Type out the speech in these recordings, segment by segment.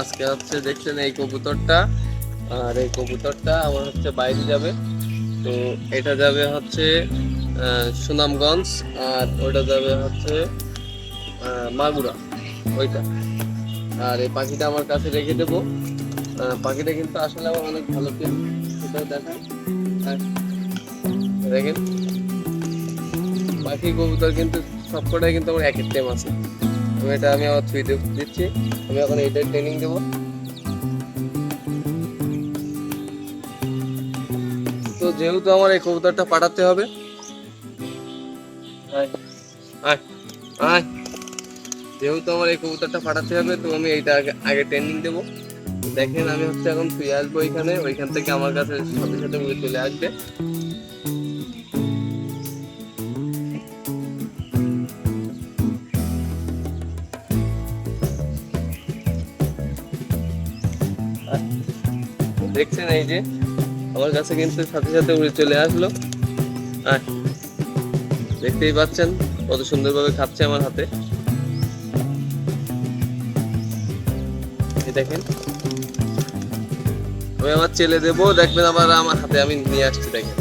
আজকে হচ্ছে দেখছেন এই কবুতরটা, আর এই কবুতরটা আমার হচ্ছে বাইরে যাবে। তো এটা যাবে হচ্ছে সুনামগঞ্জ, আর ওটা যাবে হচ্ছে মাগুরা, ওইটা। আর এই পাখিটা আমার কাছে রেখে দেবো। পাখিটা কিন্তু আসলে আমার অনেক ভালো পেন সেটাও দেখায় আর দেখেন। পাখি, কবুতর কিন্তু সবকটাই কিন্তু আমার একের টেম আছে। তো এটা আমি আমার থুই দিচ্ছি। আমি এখন এইটার ট্রেনিং দেবো। তো যেহেতু আমার এই কবুতরটা পাঠাতে হবে। যেহেতু আমার এই কবুতরটা পাঠাতে হবে তো আমি এইটা আগে আগে ট্রেনিং দেবো। দেখেন আমি হচ্ছে এখন ফিরে আসব ওইখানে ওইখান থেকে আমার কাছে সাথে সাথে উড়ে চলে আসবে। দেখছেন এই যে? আমার কাছে কিন্তু সাথে সাথে উড়ে চলে আসলো। দেখতেই পাচ্ছেন কত সুন্দরভাবে খাচ্ছে আমার হাতে। দেখেন। আমি আমার ছেলে দেবো, দেখবেন আবার আমার হাতে আমি নিয়ে আসছি, দেখেন।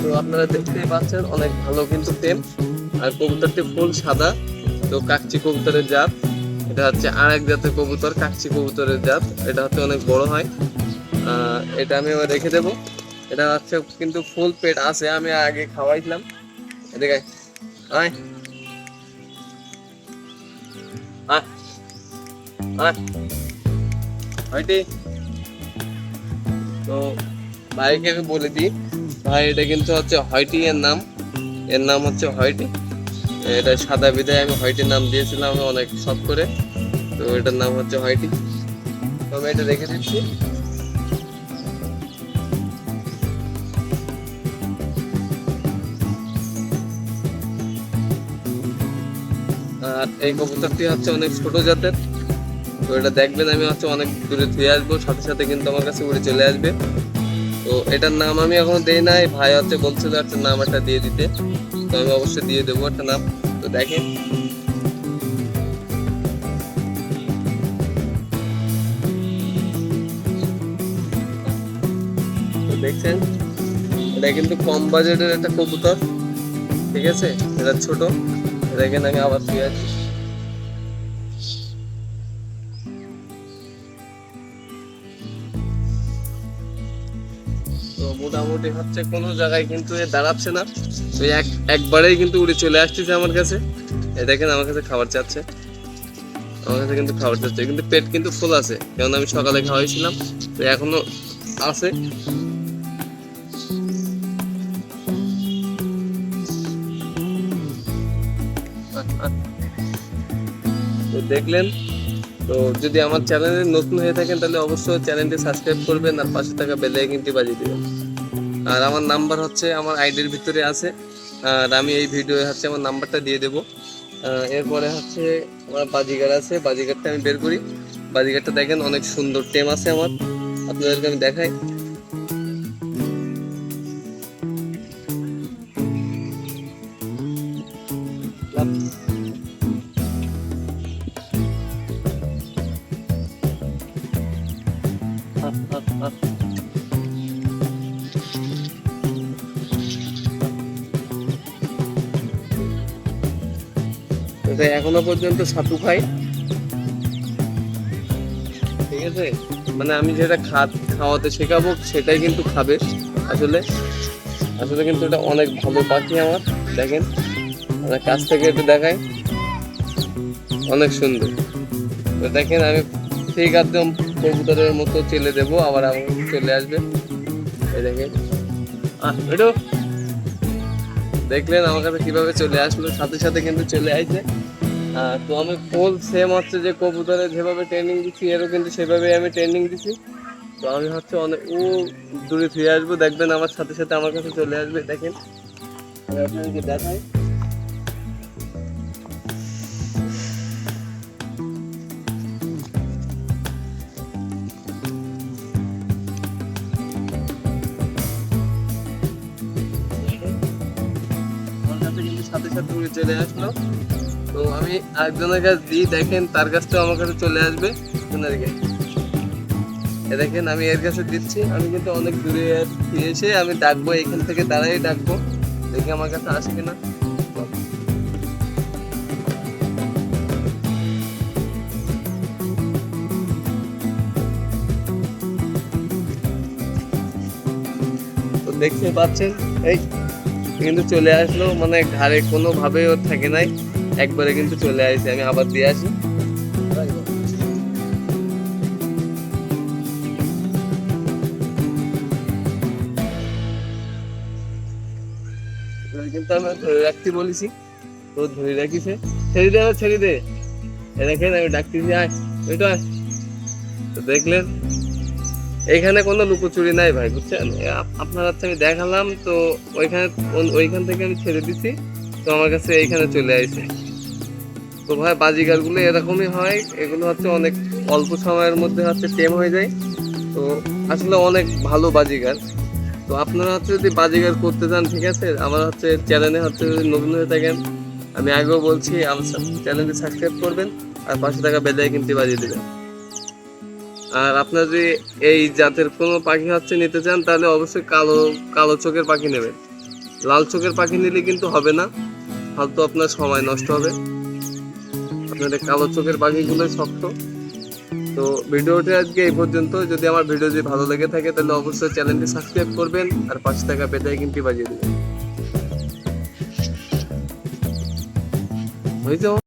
তো আপনারা দেখতেই পাচ্ছেন অনেক ভালো কিন্তু টেম আর কবুতরটি ফুল সাদা। তো কাকচি কবুতরের জাত। এটা হচ্ছে আর এক জাতের কবুতর, কাকচি কবুতরের জাত। এটা হচ্ছে অনেক বড় হয়। এটা আমি এবার রেখে দেবো। এটা হচ্ছে কিন্তু ফুল পেট আছে, আমি আগে খাওয়াইছিলাম। এদিকে আয়। হয়টি তো ভাইকে আমি বলে দিই, ভাই এটা কিন্তু হচ্ছে হয়টি এর নাম। এর নাম হচ্ছে হয়টি। এটা সাদা বিদায়, আমি হয়টির নাম দিয়েছিলাম অনেক শখ করে। তো এটার নাম হচ্ছে হয়টি। তো আমি এটা রেখে দিচ্ছি। আর এই কবুতরটি হচ্ছে অনেক ছোট জাতের। তো এটা দেখবেন, আমি হচ্ছে অনেক দূরে ধুয়ে আসব, সাথে সাথে কিন্তু আমার কাছে উড়ে চলে আসবে। তো এটার নাম আমি এখনও দেই নাই। ভাই হচ্ছে বলছিল একটা নাম একটা দিয়ে দিতে। তো আমি অবশ্যই দিয়ে দেবো একটা নাম। তো দেখেন। দেখছেন? এটা কিন্তু কম বাজেটের একটা কবুতর। ঠিক আছে? এটা ছোট। দেখেন আমি আবার দিয়ে আছি তো মোটামুটি হচ্ছে কোনো জায়গায় কিন্তু এ দাঁড়াচ্ছে না। তো এক, একবারেই কিন্তু উড়ে চলে আসতেছে আমার কাছে। এ দেখেন আমার কাছে খাবার চাচ্ছে। আমার কাছে কিন্তু খাবার চাচ্ছে। কিন্তু পেট কিন্তু ফুল আছে। আমি সকালে খাওয়াইছিলাম, তো এখনও আছে। তো দেখলেন তো যদি আমার চ্যানেলে নতুন হয়ে থাকেন, তাহলে অবশ্যই চ্যানেলটি সাবস্ক্রাইব করবেন আর পাশে থাকা বেল আইকনটি বাজিয়ে দিবেন। আর আমার নাম্বার হচ্ছে, আমার আইডির ভিতরে আছে। আর আমি এই ভিডিও হচ্ছে আমার নাম্বারটা দিয়ে দেবো। এরপরে হচ্ছে আমার বাজিগার আছে। বাজিগারটা আমি বের করি। বাজিগারটা দেখেন, অনেক সুন্দর টেম আছে আমার। আপনাদেরকে আমি দেখাই। এটা এখনও পর্যন্ত ছাতু খাই। ঠিক আছে? মানে আমি যেটা খাত খাওয়াতে শেখাবো সেটাই কিন্তু খাবে আসলে। আসলে কিন্তু এটা অনেক ভালো পাখি আমার, দেখেন। আমার কাছ থেকে একটু দেখাই অনেক সুন্দর। তো দেখেন আমি ঠিক একদম কবুতরের মতো চেলে দেবো, আবার আমার চলে আসবে। দেখেন। দেখলেন আমার কাছে কীভাবে চলে আসলো, সাথে সাথে কিন্তু চলে আসছে। তো আমি ফুল সেম হচ্ছে যে কবুতরে যেভাবে ট্রেনিং দিচ্ছি, এরও কিন্তু সেভাবে আমি ট্রেনিং দিচ্ছি। তো আমি হচ্ছে অনেক ও দূরে ফিরে আসব, দেখবেন আমার সাথে সাথে আমার কাছে চলে আসবে, দেখেন। আমি আপনাদেরকে দেখাই। দেখেন। চলে আসলো। আমি আরেকজনের কাছে দিই দেখেন, তার কাছ থেকে আমার কাছে চলে আসবে ওনার কাছে এ দেখেন, আমি এর কাছে দিচ্ছি, আমি কিন্তু অনেক দূরে এসে আমি ডাকবো, এখান থেকে দাঁড়াই ডাকবো, দেখি আমার কাছে আসে কিনা দেখতে পাচ্ছেন, এই, কিন্তু চলে আসলো মানে ঘাড়ে কোনো ভাবে ওর থাকে নাই। একবারে কিন্তু চলে আসি, আমি আবার দিয়ে আসি। কিন্তু আমি ধরে রাখতে বলেছি তো ধরে রাখিছে। ছেড়ে দে ছেড়ে দে। দেখেন, আমি ডাকতেছি আয় ওইটা তো দেখলেন, এখানে কোনো লুকোচুরি নাই ভাই, বুঝছেন? আপনার হাতে আমি দেখালাম, তো ওইখানে, ওইখান থেকে আমি ছেড়ে দিছি। তো আমার কাছে এইখানে চলে আসে। তো ভাই বাজিগারগুলো এরকমই হয়, এগুলো হচ্ছে অনেক অল্প সময়ের মধ্যে হচ্ছে টেম হয়ে যায়। তো আসলে অনেক ভালো বাজিগার তো আপনারা হচ্ছে যদি বাজিগার করতে চান, ঠিক আছে? আমার হচ্ছে চ্যানেলে হচ্ছে যদি নতুন হয়ে থাকেন, আমি আগেও বলছি, আমার চ্যানেলটি সাবস্ক্রাইব করবেন, আর পাঁচশো টাকা বেলায় কিনতে বাজিয়ে দেবেন। আর আপনার যদি এই জাতের কোনো পাখি হচ্ছে নিতে চান, তাহলে অবশ্যই কালো কালো চোখের পাখি নেবেন। লাল চোখের পাখি নিলে কিন্তু হবে না। ফালতু আপনার সময় নষ্ট হবে। আপনাদের কালো চোখের পাখিগুলোই শক্ত। তো ভিডিওটি আজকে এই পর্যন্ত। যদি আমার ভিডিও যদি ভালো লেগে থাকে, তাহলে অবশ্যই চ্যানেলটি সাবস্ক্রাইব করবেন আর পাঁচ টাকা পেতে কিন্তু বাজিয়ে দেবেন। হয়েছে